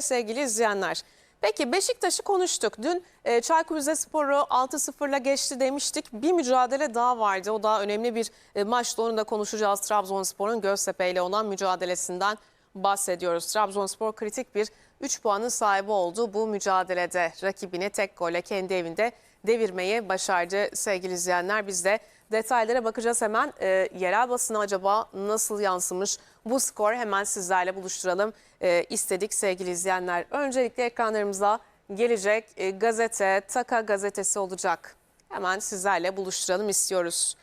sevgili izleyenler. Peki Beşiktaş'ı konuştuk. Dün e, Çaykur Rizespor'u 6-0'la geçti demiştik. Bir mücadele daha vardı. O da önemli bir e, maçtı. Onu da konuşacağız. Trabzonspor'un Göztepe ile olan mücadelesinden bahsediyoruz. Trabzonspor kritik bir 3 puanın sahibi oldu bu mücadelede. Rakibini tek golle kendi evinde devirmeyi başardı sevgili izleyenler. Biz de detaylara bakacağız hemen. E, yerel basına acaba nasıl yansımış bu skor hemen sizlerle buluşturalım e, istedik sevgili izleyenler. Öncelikle ekranlarımıza gelecek e, gazete Taka gazetesi olacak. Hemen sizlerle buluşturalım istiyoruz.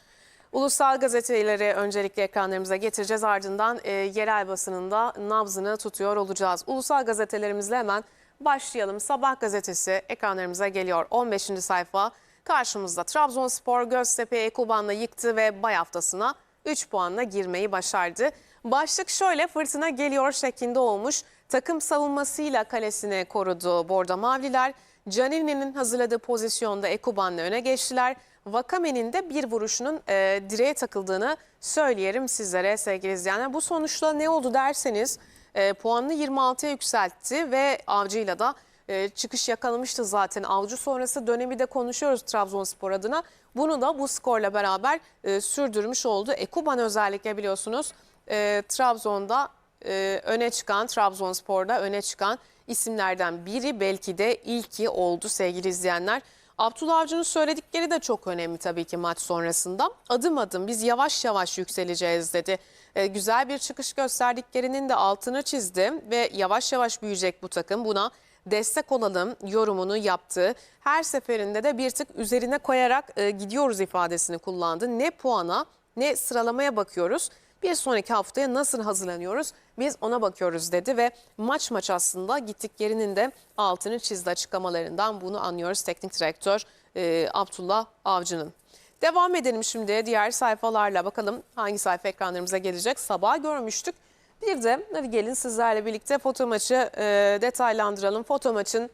Ulusal gazeteleri öncelikle ekranlarımıza getireceğiz. Ardından e, yerel basınında nabzını tutuyor olacağız. Ulusal gazetelerimizle hemen başlayalım. Sabah gazetesi ekranlarımıza geliyor. 15. sayfa karşımızda Trabzonspor Göztepe'yi Kuban'la yıktı ve bay haftasına 3 puanla girmeyi başardı. Başlık şöyle fırtına geliyor şeklinde olmuş. Takım savunmasıyla kalesini korudu Bordo Mavliler. Canini'nin hazırladığı pozisyonda Ekuban'la öne geçtiler. Vakame'nin de bir vuruşunun e, direğe takıldığını söyleyelim sizlere sevgili izleyenler. Bu sonuçla ne oldu derseniz e, puanını 26'ya yükseltti ve Avcı'yla da e, çıkış yakalamıştı zaten. Avcı sonrası dönemi de konuşuyoruz Trabzonspor adına. Bunu da bu skorla beraber e, sürdürmüş oldu. Ekuban özellikle biliyorsunuz e, Trabzon'da e, öne çıkan, Trabzonspor'da öne çıkan isimlerden biri belki de ilki oldu sevgili izleyenler. Abdullah Avcı'nın söyledikleri de çok önemli tabii ki maç sonrasında. Adım adım biz yavaş yavaş yükseleceğiz dedi. E, güzel bir çıkış gösterdiklerinin de altını çizdi ve yavaş yavaş büyüyecek bu takım. Buna destek olalım yorumunu yaptı. Her seferinde de bir tık üzerine koyarak e, gidiyoruz ifadesini kullandı. Ne puana ne sıralamaya bakıyoruz. Bir sonraki haftaya nasıl hazırlanıyoruz biz ona bakıyoruz dedi ve maç maç aslında gittiklerinin de altını çizdi açıklamalarından bunu anlıyoruz teknik direktör e, Abdullah Avcı'nın. Devam edelim şimdi diğer sayfalarla bakalım hangi sayfa ekranlarımıza gelecek. Sabah görmüştük. Bir de hadi gelin sizlerle birlikte foto maçı e, detaylandıralım. Foto maçın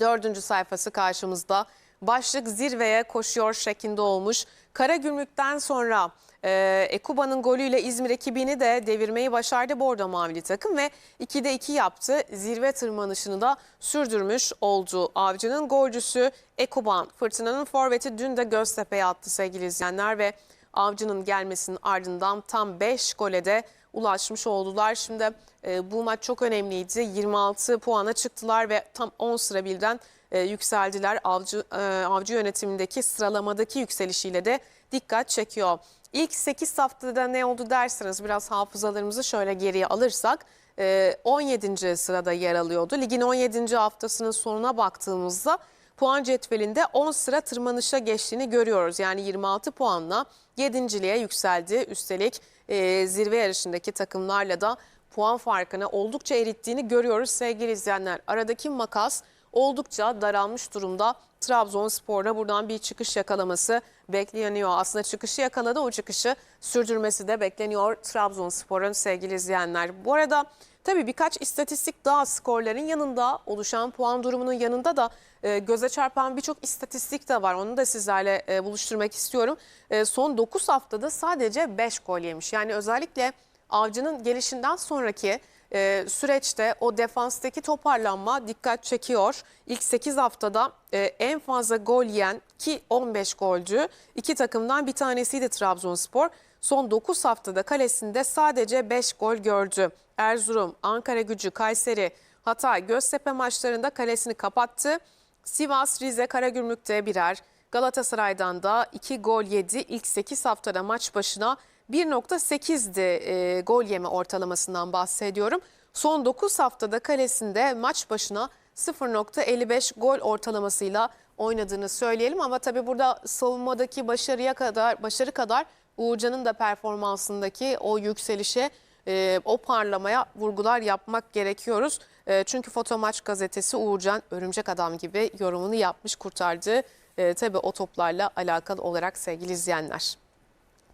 dördüncü sayfası karşımızda. Başlık zirveye koşuyor şeklinde olmuş. Karagümrük'ten sonra e, Ekuba'nın golüyle İzmir ekibini de devirmeyi başardı Bordo Mavili takım ve 2'de 2 yaptı. Zirve tırmanışını da sürdürmüş oldu. Avcı'nın golcüsü Ekuban. Fırtınanın forveti dün de Göztepe'ye attı sevgili izleyenler ve Avcı'nın gelmesinin ardından tam 5 gole de ulaşmış oldular. Şimdi e, bu maç çok önemliydi. 26 puana çıktılar ve tam 10 sıra birden e, yükseldiler. Avcı, e, avcı yönetimindeki sıralamadaki yükselişiyle de dikkat çekiyor. İlk 8 haftada ne oldu derseniz biraz hafızalarımızı şöyle geriye alırsak e, 17. sırada yer alıyordu. Ligin 17. haftasının sonuna baktığımızda puan cetvelinde 10 sıra tırmanışa geçtiğini görüyoruz. Yani 26 puanla 7.liğe yükseldi. Üstelik e, zirve yarışındaki takımlarla da puan farkını oldukça erittiğini görüyoruz sevgili izleyenler. Aradaki makas oldukça daralmış durumda. Trabzonspor'da buradan bir çıkış yakalaması bekleniyor. Aslında çıkışı yakaladı o çıkışı sürdürmesi de bekleniyor Trabzonspor'un sevgili izleyenler. Bu arada tabii birkaç istatistik daha skorların yanında oluşan puan durumunun yanında da e, göze çarpan birçok istatistik de var. Onu da sizlerle e, buluşturmak istiyorum. E, son 9 haftada sadece 5 gol yemiş. Yani özellikle Avcı'nın gelişinden sonraki e, süreçte o defanstaki toparlanma dikkat çekiyor. İlk 8 haftada e, en fazla gol yiyen ki 15 golcü iki takımdan bir tanesiydi Trabzonspor. Son 9 haftada kalesinde sadece 5 gol gördü. Erzurum, Ankara gücü, Kayseri, Hatay, Göztepe maçlarında kalesini kapattı. Sivas, Rize, Karagümrük'te birer. Galatasaray'dan da 2 gol yedi. İlk 8 haftada maç başına 1.8'di e, gol yeme ortalamasından bahsediyorum. Son 9 haftada kalesinde maç başına 0.55 gol ortalamasıyla oynadığını söyleyelim ama tabii burada savunmadaki başarıya kadar başarı kadar Uğurcan'ın da performansındaki o yükselişe e, o parlamaya vurgular yapmak gerekiyoruz. E, çünkü Foto Maç gazetesi Uğurcan örümcek adam gibi yorumunu yapmış kurtardı. E, tabii o toplarla alakalı olarak sevgili izleyenler.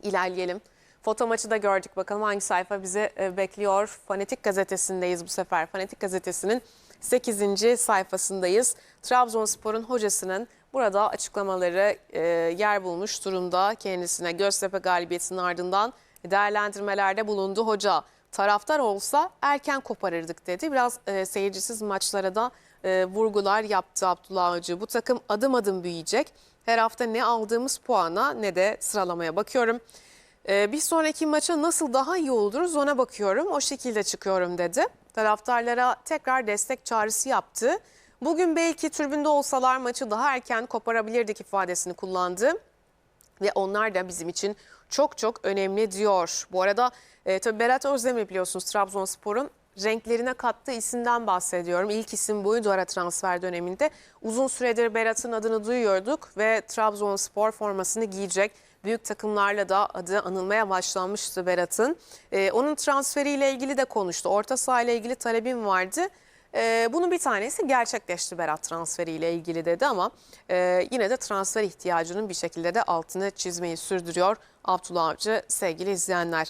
İlerleyelim. Foto maçı da gördük. Bakalım hangi sayfa bizi e, bekliyor. Fanatik gazetesindeyiz bu sefer. Fanatik gazetesinin 8. sayfasındayız. Trabzonspor'un hocasının burada açıklamaları e, yer bulmuş durumda. Kendisine Göztepe galibiyetinin ardından değerlendirmelerde bulundu hoca. taraftar olsa erken koparırdık dedi. Biraz e, seyircisiz maçlara da vurgular yaptı Abdullah Avcı. Bu takım adım adım büyüyecek. Her hafta ne aldığımız puana ne de sıralamaya bakıyorum. E, bir sonraki maça nasıl daha iyi oluruz ona bakıyorum. O şekilde çıkıyorum dedi. Taraftarlara tekrar destek çağrısı yaptı. Bugün belki tribünde olsalar maçı daha erken koparabilirdik ifadesini kullandı ve onlar da bizim için çok çok önemli diyor. Bu arada e, tabii Berat Özdemir biliyorsunuz Trabzonspor'un renklerine kattığı isimden bahsediyorum. İlk isim buydu ara transfer döneminde. Uzun süredir Berat'ın adını duyuyorduk ve Trabzonspor formasını giyecek. Büyük takımlarla da adı anılmaya başlanmıştı Berat'ın. E, onun transferiyle ilgili de konuştu. Orta saha ile ilgili talebim vardı. Ee, bunun bir tanesi gerçekleşti Berat transferiyle ilgili dedi ama e, yine de transfer ihtiyacının bir şekilde de altını çizmeyi sürdürüyor Abdullah Avcı sevgili izleyenler.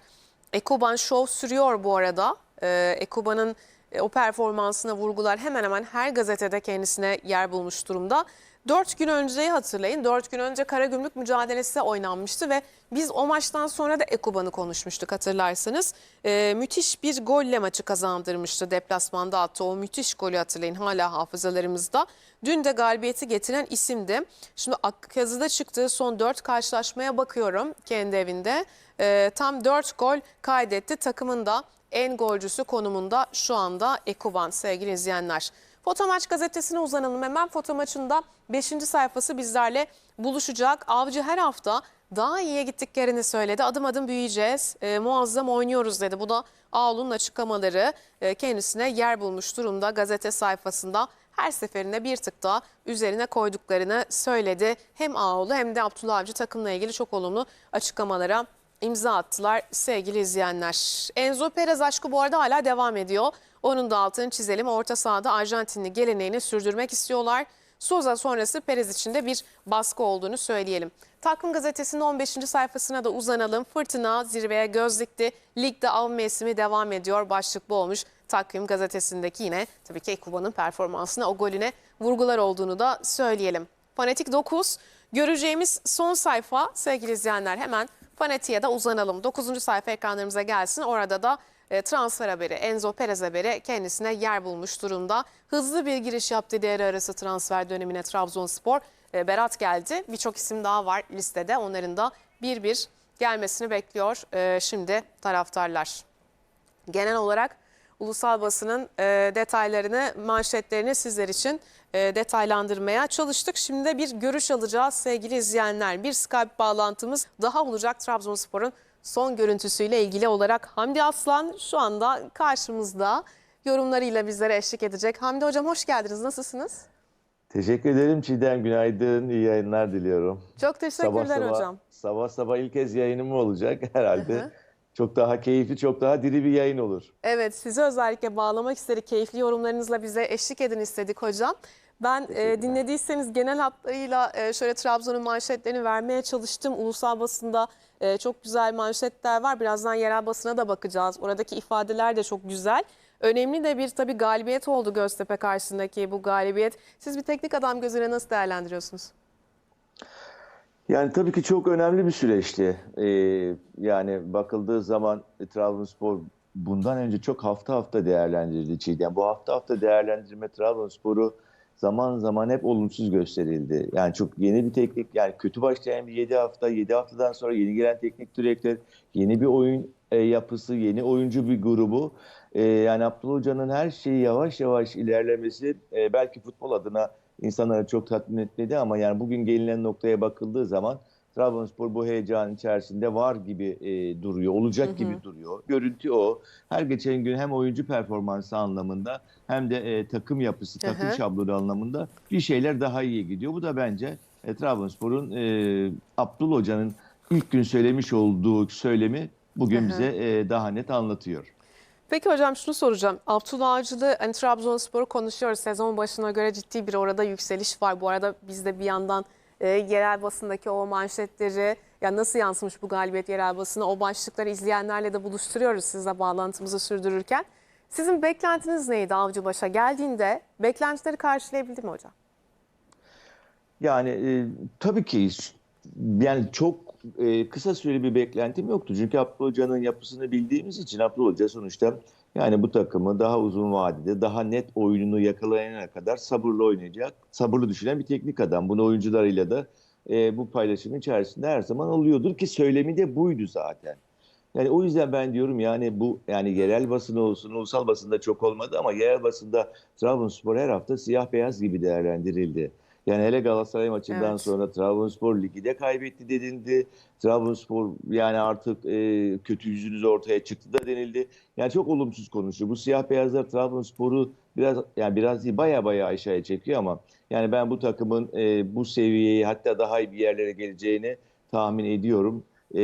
Ekoban Show sürüyor bu arada. Ee, Ekoban'ın e, o performansına vurgular hemen hemen her gazetede kendisine yer bulmuş durumda. Dört gün önceyi hatırlayın. Dört gün önce Karagümrük mücadelesi oynanmıştı ve biz o maçtan sonra da Ekuban'ı konuşmuştuk hatırlarsanız. Ee, müthiş bir golle maçı kazandırmıştı. Deplasmanda attı o müthiş golü hatırlayın hala hafızalarımızda. Dün de galibiyeti getiren isimdi. Şimdi Akkazı'da çıktığı son dört karşılaşmaya bakıyorum kendi evinde. Ee, tam dört gol kaydetti. Takımın da en golcüsü konumunda şu anda Ekuban sevgili izleyenler. Foto Maç gazetesine uzanalım hemen. Foto Maç'ında 5. sayfası bizlerle buluşacak. Avcı her hafta daha iyiye gittiklerini söyledi. Adım adım büyüyeceğiz, e, muazzam oynuyoruz dedi. Bu da Ağol'un açıklamaları e, kendisine yer bulmuş durumda gazete sayfasında. Her seferinde bir tık daha üzerine koyduklarını söyledi. Hem Ağol'u hem de Abdullah Avcı takımla ilgili çok olumlu açıklamalara imza attılar sevgili izleyenler. Enzo Perez aşkı bu arada hala devam ediyor. Onun da altını çizelim. Orta sahada Arjantinli geleneğini sürdürmek istiyorlar. Souza sonrası Perez için de bir baskı olduğunu söyleyelim. Takvim gazetesinin 15. sayfasına da uzanalım. Fırtına zirveye göz dikti. Ligde av mevsimi devam ediyor. Başlık bu olmuş. Takvim gazetesindeki yine tabii ki Ekuba'nın performansına o golüne vurgular olduğunu da söyleyelim. Fanatik 9 göreceğimiz son sayfa sevgili izleyenler hemen Fanatik'e de uzanalım. 9. sayfa ekranlarımıza gelsin. Orada da transfer haberi Enzo Perez haberi kendisine yer bulmuş durumda. Hızlı bir giriş yaptı devre arası transfer dönemine Trabzonspor. E, Berat geldi. Birçok isim daha var listede. Onların da bir bir gelmesini bekliyor e, şimdi taraftarlar. Genel olarak ulusal basının e, detaylarını, manşetlerini sizler için e, detaylandırmaya çalıştık. Şimdi bir görüş alacağız sevgili izleyenler. Bir Skype bağlantımız daha olacak Trabzonspor'un son görüntüsüyle ilgili olarak. Hamdi Aslan şu anda karşımızda yorumlarıyla bizlere eşlik edecek. Hamdi Hocam hoş geldiniz. Nasılsınız? Teşekkür ederim Çiğdem. Günaydın, iyi yayınlar diliyorum. Çok teşekkürler sabah, hocam. Sabah sabah ilk kez yayınım olacak herhalde. Hı hı. Çok daha keyifli, çok daha diri bir yayın olur. Evet sizi özellikle bağlamak istedik. Keyifli yorumlarınızla bize eşlik edin istedik hocam. Ben e, dinlediyseniz genel hatlarıyla e, şöyle Trabzon'un manşetlerini vermeye çalıştım. Ulusal basında e, çok güzel manşetler var. Birazdan yerel basına da bakacağız. Oradaki ifadeler de çok güzel. Önemli de bir tabii galibiyet oldu Göztepe karşısındaki bu galibiyet. Siz bir teknik adam gözüyle nasıl değerlendiriyorsunuz? Yani tabii ki çok önemli bir süreçti. Ee, yani bakıldığı zaman Trabzonspor bundan önce çok hafta hafta değerlendirildi Çiğdem. Bu hafta hafta değerlendirme Trabzonspor'u zaman zaman hep olumsuz gösterildi. Yani çok yeni bir teknik, yani kötü başlayan bir 7 hafta, 7 haftadan sonra yeni gelen teknik direktör, yeni bir oyun e, yapısı, yeni oyuncu bir grubu. E, yani Abdullah Hoca'nın her şeyi yavaş yavaş ilerlemesi e, belki futbol adına insanları çok tatmin etmedi ama yani bugün gelinen noktaya bakıldığı zaman Trabzonspor bu heyecanın içerisinde var gibi e, duruyor, olacak Hı hı. gibi duruyor. Görüntü o. Her geçen gün hem oyuncu performansı anlamında hem de e, takım yapısı, Hı takım şablonu anlamında bir şeyler daha iyi gidiyor. Bu da bence e, Trabzonspor'un e, Abdullah Hoca'nın ilk gün söylemiş olduğu söylemi bugün Hı hı. bize e, daha net anlatıyor. Peki hocam şunu soracağım. Abdullah Avcı'lı hani Trabzonspor'u konuşuyoruz. Sezon başına göre ciddi bir orada yükseliş var. Bu arada biz de bir yandan e, yerel basındaki o manşetleri ya nasıl yansımış bu galibiyet yerel basına o başlıkları izleyenlerle de buluşturuyoruz sizle bağlantımızı sürdürürken. Sizin beklentiniz neydi Avcıbaş'a geldiğinde? Beklentileri karşılayabildi mi hocam? Yani e, tabii ki yani çok e, kısa süreli bir beklentim yoktu. Çünkü Abdullah Hoca'nın yapısını bildiğimiz için Abdullah Hoca sonuçta yani bu takımı daha uzun vadede daha net oyununu yakalayana kadar sabırlı oynayacak, sabırlı düşünen bir teknik adam. Bunu oyuncularıyla da e, bu paylaşımın içerisinde her zaman oluyordur ki söylemi de buydu zaten. Yani o yüzden ben diyorum yani bu yani yerel basın olsun, ulusal basında çok olmadı ama yerel basında Trabzonspor her hafta siyah beyaz gibi değerlendirildi. Yani hele Galatasaray maçından Evet. sonra Trabzonspor ligi de kaybetti denildi. Trabzonspor yani artık e, kötü yüzünüz ortaya çıktı da denildi. Yani çok olumsuz konuşuyor. Bu siyah beyazlar Trabzonspor'u biraz yani biraz değil baya baya aşağıya çekiyor ama yani ben bu takımın e, bu seviyeyi hatta daha iyi bir yerlere geleceğini tahmin ediyorum. E,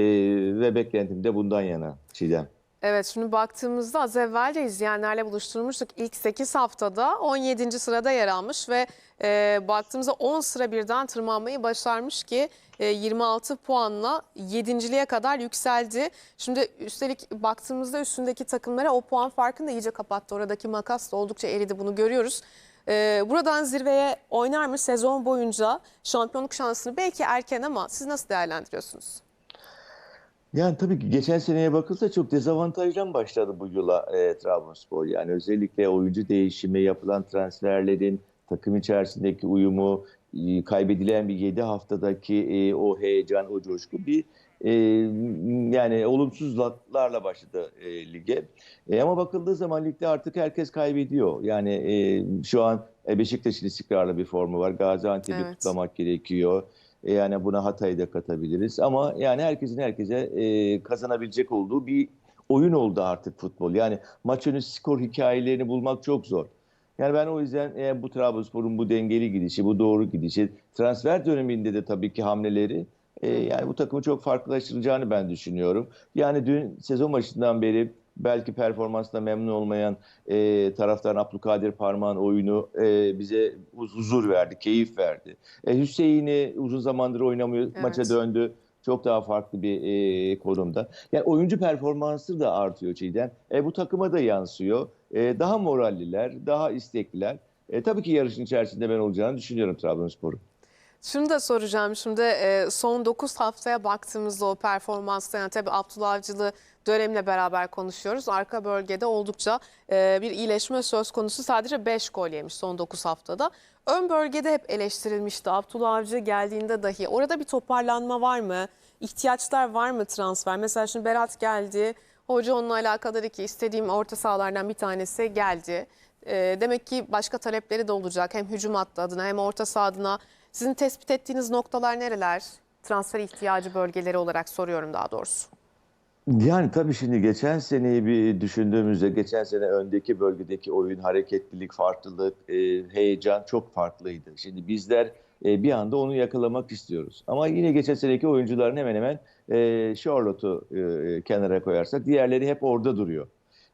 ve beklentim de bundan yana Çiğdem. Evet şimdi baktığımızda az evvel de izleyenlerle buluşturmuştuk. İlk 8 haftada 17. sırada yer almış ve e, baktığımızda 10 sıra birden tırmanmayı başarmış ki e, 26 puanla 7.liğe kadar yükseldi. Şimdi üstelik baktığımızda üstündeki takımlara o puan farkını da iyice kapattı. Oradaki makas da oldukça eridi bunu görüyoruz. E, buradan zirveye oynar mı sezon boyunca şampiyonluk şansını belki erken ama siz nasıl değerlendiriyorsunuz? Yani tabii ki geçen seneye bakılsa çok dezavantajdan başladı bu yıla e, Trabzonspor. Yani özellikle oyuncu değişimi, yapılan transferlerin takım içerisindeki uyumu, e, kaybedilen bir 7 haftadaki e, o heyecan, o coşku bir e, yani olumsuzlarla başladı e, lige. E, ama bakıldığı zaman ligde artık herkes kaybediyor. Yani e, şu an e, Beşiktaş'ın istikrarlı bir formu var. Gaziantep'i Evet. kutlamak gerekiyor. E, Yani buna Hatay'ı da katabiliriz. Ama yani herkesin herkese e, kazanabilecek olduğu bir oyun oldu artık futbol. Yani maç önü skor hikayelerini bulmak çok zor. Yani ben o yüzden e, bu Trabzonspor'un bu dengeli gidişi, bu doğru gidişi, transfer döneminde de tabii ki hamleleri e, yani bu takımı çok farklılaştıracağını ben düşünüyorum. Yani dün sezon başından beri belki performansla memnun olmayan e, taraftar Abdülkadir Parmağan oyunu e, bize huzur verdi, keyif verdi. E, Hüseyin'i uzun zamandır oynamıyor, Evet. maça döndü. Çok daha farklı bir e, konumda. Yani oyuncu performansı da artıyor Çiğdem. E, bu takıma da yansıyor. E, daha moralliler, daha istekliler. E, tabii ki yarışın içerisinde ben olacağını düşünüyorum Trabzonspor'un. Şunu da soracağım şimdi e, son 9 haftaya baktığımızda o performansta yani tabii Abdullah Avcılı dönemle beraber konuşuyoruz. Arka bölgede oldukça e, bir iyileşme söz konusu sadece 5 gol yemiş son 9 haftada. Ön bölgede hep eleştirilmişti Abdullah Avcı geldiğinde dahi. Orada bir toparlanma var mı? İhtiyaçlar var mı transfer? Mesela şimdi Berat geldi. Hoca onunla alakalı ki istediğim orta sahalardan bir tanesi geldi. E, demek ki başka talepleri de olacak. Hem hücum hattı adına hem orta saha adına. Sizin tespit ettiğiniz noktalar nereler? Transfer ihtiyacı bölgeleri olarak soruyorum daha doğrusu. Yani tabii şimdi geçen seneyi bir düşündüğümüzde geçen sene öndeki bölgedeki oyun, hareketlilik, farklılık, e, heyecan çok farklıydı. Şimdi bizler e, bir anda onu yakalamak istiyoruz. Ama yine geçen seneki oyuncuların hemen hemen e, Charlotte'u e, kenara koyarsak diğerleri hep orada duruyor.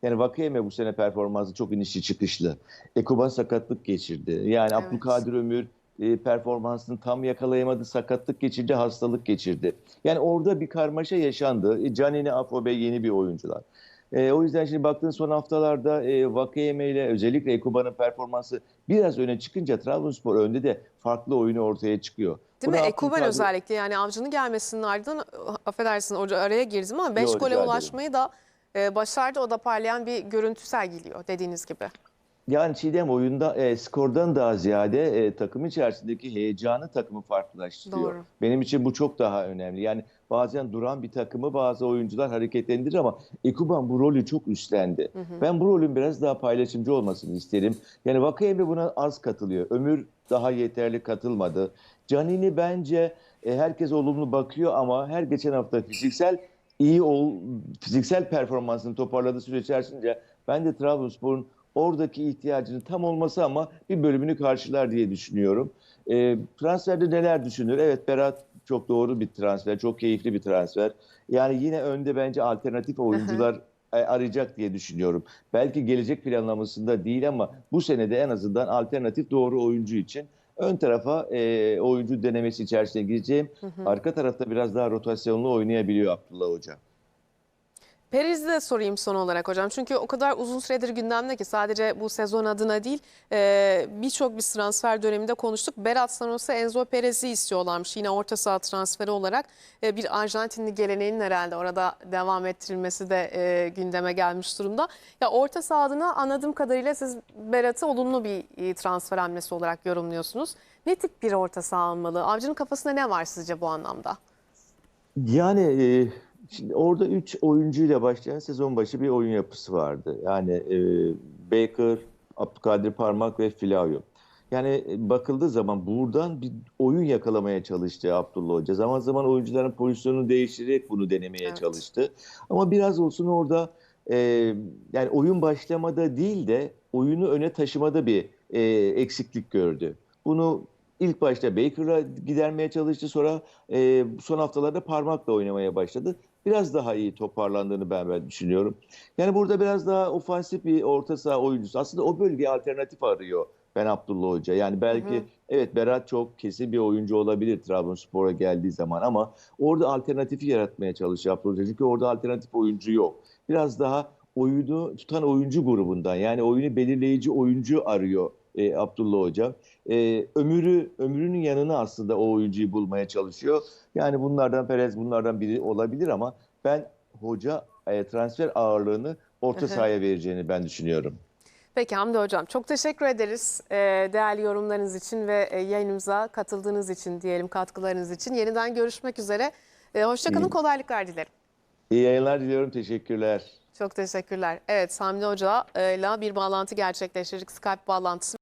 Yani Vakayeme bu sene performansı çok inişli çıkışlı. Ekuban sakatlık geçirdi. Yani Evet. Abdülkadir Ömür e, performansını tam yakalayamadı. Sakatlık geçirdi, hastalık geçirdi. Yani orada bir karmaşa yaşandı. E, Canini, Afobe yeni bir oyuncular. E, o yüzden şimdi baktığın son haftalarda e, Vakayeme ile özellikle Ekuban'ın performansı biraz öne çıkınca Trabzonspor önde de farklı oyunu ortaya çıkıyor. Değil mi? Buna Ekuban Abdülkadir- özellikle yani avcının gelmesinin ardından affedersin orada araya girdim ama 5 Yok, rica gole ulaşmayı da e, başardı. O da parlayan bir görüntü sergiliyor dediğiniz gibi. Yani Çiğdem oyunda e, skordan daha ziyade e, takım içerisindeki heyecanı takımı farklılaştırıyor. Doğru. Benim için bu çok daha önemli. Yani bazen duran bir takımı bazı oyuncular hareketlendirir ama Ekuban bu rolü çok üstlendi. Ben bu rolün biraz daha paylaşımcı olmasını isterim. Yani Vakayeme buna az katılıyor. Ömür daha yeterli katılmadı. Canini bence e, herkes olumlu bakıyor ama her geçen hafta fiziksel iyi ol, fiziksel performansını toparladığı süre içerisinde ben de Trabzonspor'un oradaki ihtiyacının tam olması ama bir bölümünü karşılar diye düşünüyorum. E, transferde neler düşünür? Evet Berat çok doğru bir transfer, çok keyifli bir transfer. Yani yine önde bence alternatif oyuncular e, arayacak diye düşünüyorum. Belki gelecek planlamasında değil ama bu senede en azından alternatif doğru oyuncu için ön tarafa e, oyuncu denemesi içerisine gireceğim. Arka tarafta biraz daha rotasyonlu oynayabiliyor Abdullah Hoca. Perez'i de sorayım son olarak hocam. Çünkü o kadar uzun süredir gündemde ki sadece bu sezon adına değil e, birçok bir transfer döneminde konuştuk. Berat Sanos'a Enzo Perez'i istiyorlarmış yine orta saha transferi olarak. E, bir Arjantinli geleneğinin herhalde orada devam ettirilmesi de e, gündeme gelmiş durumda. Ya orta saha adına anladığım kadarıyla siz Berat'ı olumlu bir transfer hamlesi olarak yorumluyorsunuz. Ne tip bir orta saha almalı? Avcı'nın kafasında ne var sizce bu anlamda? Yani şimdi orada 3 oyuncuyla başlayan sezon başı bir oyun yapısı vardı. Yani e, Baker, Abdülkadir Parmak ve Flavio. Yani e, bakıldığı zaman buradan bir oyun yakalamaya çalıştı Abdullah Hoca. Zaman zaman oyuncuların pozisyonunu değiştirerek bunu denemeye Evet. çalıştı. Ama biraz olsun orada e, yani oyun başlamada değil de oyunu öne taşımada bir e, eksiklik gördü. Bunu ilk başta Baker'a gidermeye çalıştı. Sonra e, son haftalarda parmakla oynamaya başladı. Biraz daha iyi toparlandığını ben, ben düşünüyorum. Yani burada biraz daha ofansif bir orta saha oyuncusu. Aslında o bölgeye alternatif arıyor Ben Abdullah Hoca. Yani belki Hı hı. evet Berat çok kesin bir oyuncu olabilir Trabzonspor'a geldiği zaman ama orada alternatifi yaratmaya çalışıyor Abdullah Hoca. Çünkü orada alternatif oyuncu yok. Biraz daha oyunu tutan oyuncu grubundan yani oyunu belirleyici oyuncu arıyor e, Abdullah Hoca. E, ömürü ömrünün yanına aslında o oyuncuyu bulmaya çalışıyor. Yani bunlardan Perez bunlardan biri olabilir ama ben hoca e, transfer ağırlığını orta sahaya vereceğini ben düşünüyorum. Peki Hamdi Hocam çok teşekkür ederiz e, değerli yorumlarınız için ve e, yayınımıza katıldığınız için diyelim katkılarınız için. Yeniden görüşmek üzere. E, Hoşçakalın kolaylıklar dilerim. İyi yayınlar diliyorum. Teşekkürler. Çok teşekkürler. Evet Hamdi Hoca ile bir bağlantı gerçekleştirdik Skype bağlantısı.